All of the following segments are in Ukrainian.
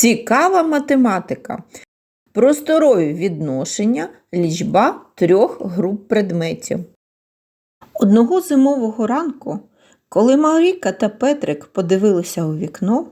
Цікава математика. Просторові відношення, лічба трьох груп предметів. Одного зимового ранку, коли Маріка та Петрик подивилися у вікно,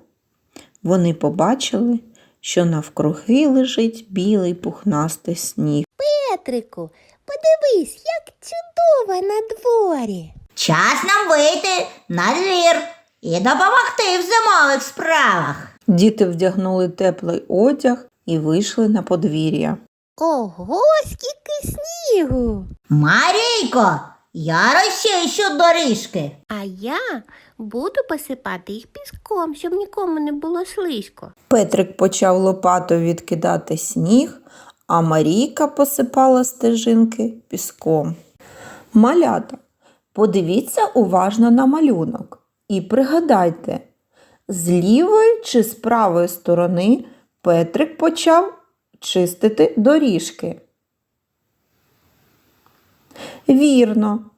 вони побачили, що навкруги лежить білий пухнастий сніг. Петрику, подивись, як чудово на дворі. Час нам вийти на двір і допомогти в зимових справах. Діти вдягнули теплий одяг і вийшли на подвір'я. Ого, скільки снігу. Марійко, я розчищу доріжки. А я буду посипати їх піском, щоб нікому не було слизько. Петрик почав лопатою відкидати сніг, а Марійка посипала стежинки піском. Малята, подивіться уважно на малюнок і пригадайте, з лівої чи з правої сторони Петрик почав чистити доріжки. Вірно,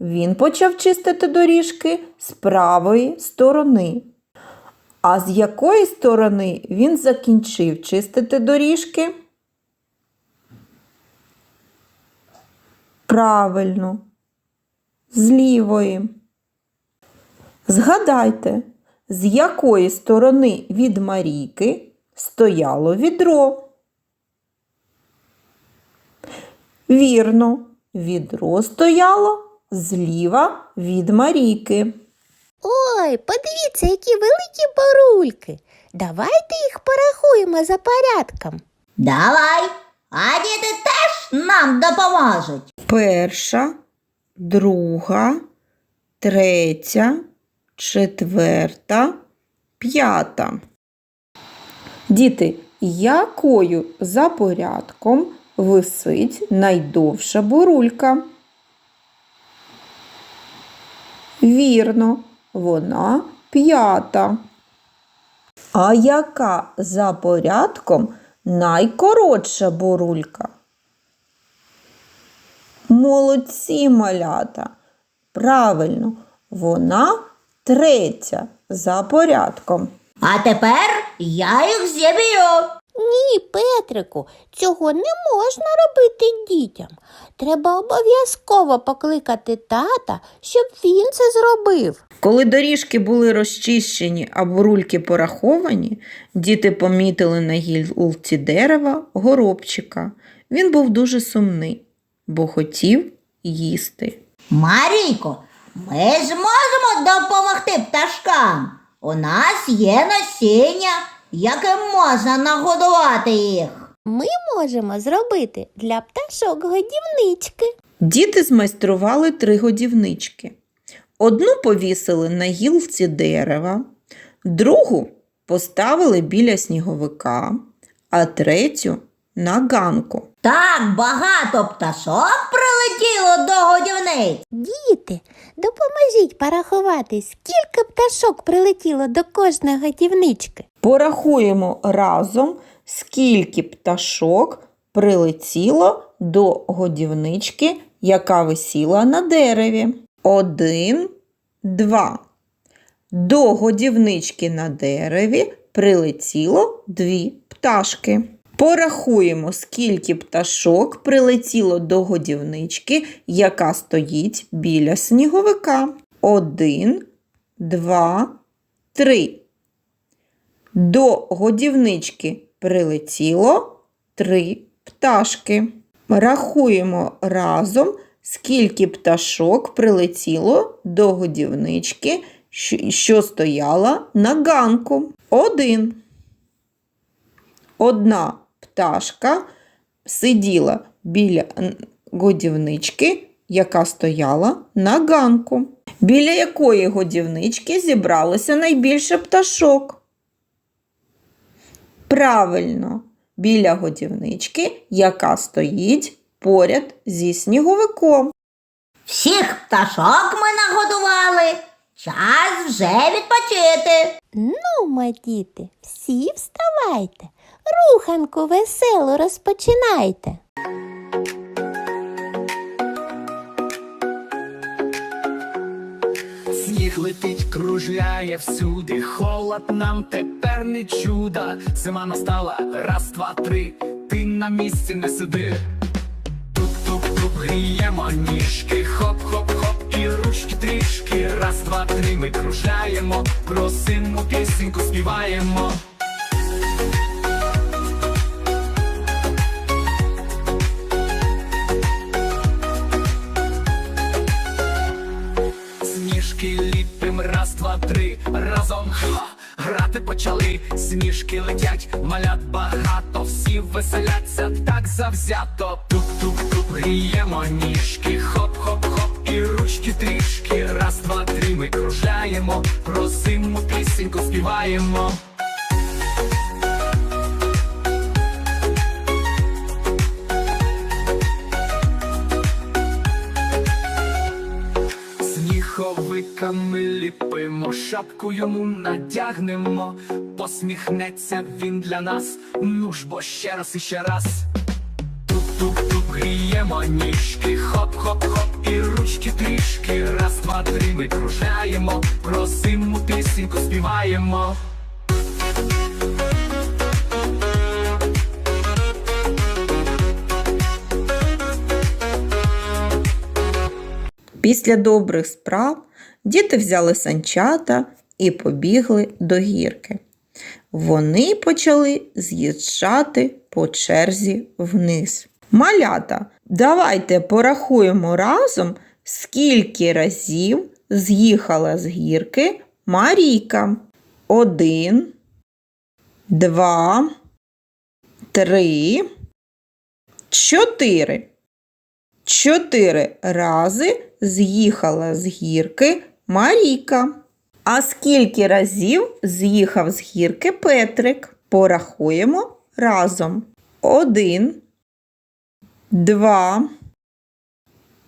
він почав чистити доріжки з правої сторони. А з якої сторони він закінчив чистити доріжки? Правильно, з лівої. Згадайте, з якої сторони від Марійки стояло відро. Вірно, відро стояло зліва від Марійки. Ой, подивіться, які великі борульки. Давайте їх порахуємо за порядком. Давай, а діти теж нам допоможуть. перша, друга, третя, четверта, п'ята. Діти, якою за порядком висить найдовша бурулька? Вірно, вона п'ята. А яка за порядком найкоротша бурулька? Молодці малята. Правильно, вона третя за порядком. А тепер я їх зіб'ю. Ні, Петрику, цього не можна робити дітям. Треба обов'язково покликати тата, щоб він це зробив. Коли доріжки були розчищені, а бурульки пораховані, діти помітили на гілці дерева горобчика. Він був дуже сумний, бо хотів їсти. Марійко, ми зможемо допомогти пташкам. У нас є насіння, яким можна нагодувати їх. Ми можемо зробити для пташок годівнички. Діти змайстрували три годівнички. Одну повісили на гілці дерева, другу поставили біля сніговика, а третю на ганку. Так багато пташок прилетіло до годівниць. Діти, допоможіть порахувати, скільки пташок прилетіло до кожної годівнички. Порахуємо разом, скільки пташок прилетіло до годівнички, яка висіла на дереві. Один, два. До годівнички на дереві прилетіло дві пташки. Порахуємо, скільки пташок прилетіло до годівнички, яка стоїть біля сніговика. Один, два, три. До годівнички прилетіло три пташки. Рахуємо разом, скільки пташок прилетіло до годівнички, що- стояла на ганку. Один. Одна пташка сиділа біля годівнички, яка стояла на ганку. Біля якої годівнички зібралося найбільше пташок? Правильно, біля годівнички, яка стоїть поряд зі сніговиком. Всіх пташок ми нагодували. Час вже відпочити. Ну, ма діти, всі вставайте, руханку веселу розпочинайте. Сніг летить, кружляє всюди, холод нам тепер не чудо. Зима настала, раз, два, три, ти на місці не сиди. Туп-туп-туп, гріємо ніжки, хоп-хоп-хоп, і ручки трішки. Раз, два, три, ми кружляємо, про зиму пісеньку співаємо. Сніжки ліпим, раз, два, три, разом ха, грати почали, сніжки летять, малят багато, всі веселяться так завзято. Туп-туп-туп, гріємо ніжки, хоп-хоп-хоп, і ручки трішки. Раз, два, три, ми кружляємо, про зиму пісеньку співаємо. Сніговиками ліпимо, шапку йому надягнемо, посміхнеться він для нас. Ну ж бо ще раз і ще раз. Туп-туп-туп, гріємо ніжки, хоп-хоп-хоп, і ручки трішки. Раз, два, три, ми кружаємо, про зиму пісеньку співаємо. Після добрих справ діти взяли санчата і побігли до гірки. Вони почали з'їжджати по черзі вниз. Малята, давайте порахуємо разом, скільки разів з'їхала з гірки Марійка. Один, два, три, чотири. Чотири рази з'їхала з гірки Марійка. А скільки разів з'їхав з гірки Петрик? Порахуємо разом. Один, два,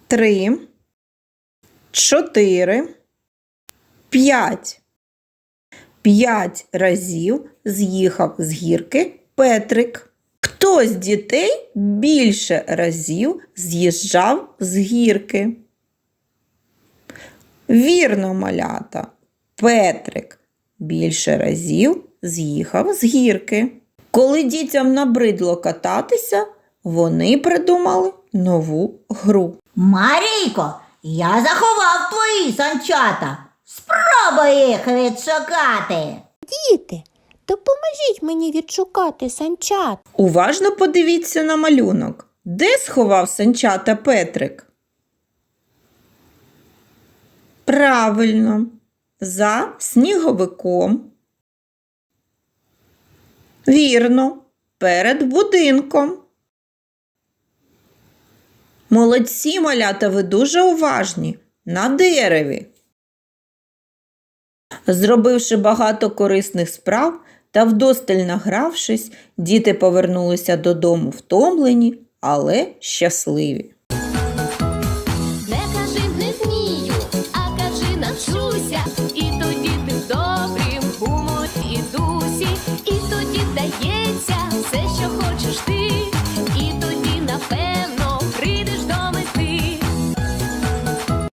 три, чотири, п'ять. П'ять разів з'їхав з гірки Петрик. Хто з дітей більше разів з'їжджав з гірки? Вірно, малята. Петрик більше разів з'їхав з гірки. Коли дітям набридло кататися, вони придумали нову гру. Марійко, я заховав твої санчата. Спробуй їх відшукати. Діти, допоможіть мені відшукати санчат. Уважно подивіться на малюнок. Де сховав санчата Петрик? Правильно, за сніговиком. Вірно, перед будинком. Молодці малята, ви дуже уважні на дереві. Зробивши багато корисних справ та вдосталь награвшись, діти повернулися додому втомлені, але щасливі.